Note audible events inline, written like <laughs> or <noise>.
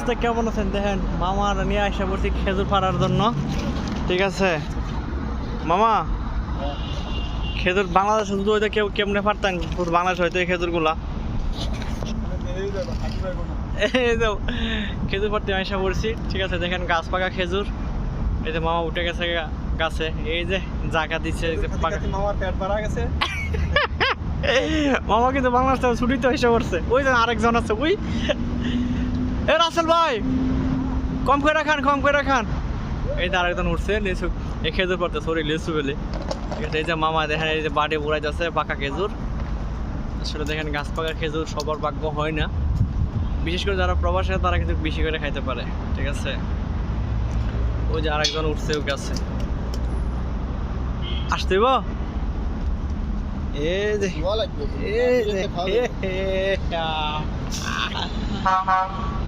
অবস্থা কেমন আছেন? দেখেন মামার নিয়ে আসা পড়ছি খেজুর পাড়ার জন্য। ঠিক আছে? মামা খেজুর বাংলাদেশে শুধু হয়তো কেউ কেমনে পারতেন পুরো বাংলাদেশ হয়তো এই খেজুরগুলা। খেজুর পাড়তে আসা পড়ছি। ঠিক আছে দেখেন গাছ পাকা খেজুর। এই যে মামা উঠে গেছে গাছে। এই যে জায়গা দিচ্ছে মামার পেট ভরা গেছে। <laughs> মামা কিন্তু বাংলাদেশ ছুটিতে এসে পড়ছে। ওই যে আরেকজন আছে ওই এ রাসেল ভাই কম করে খান কম করে খান। এই যে আরেকজন উঠছে লিচু। এই খেজুর পড়তে সরি লিচু বেলে। ঠিক আছে এই যে মামা দেখেন এই যে বাড়ি উড়াই যাচ্ছে পাকা খেজুর। আসলে দেখেন গাছ পাকা খেজুর সবার ভাগ্য হয় না। বিশেষ করে যারা প্রবাসী তারা কিন্তু বেশি করে খাইতে পারে ঠিক আছে? ওই যে আরেকজন উঠছে ওই গাছে। আসতে? এই যে এই যে।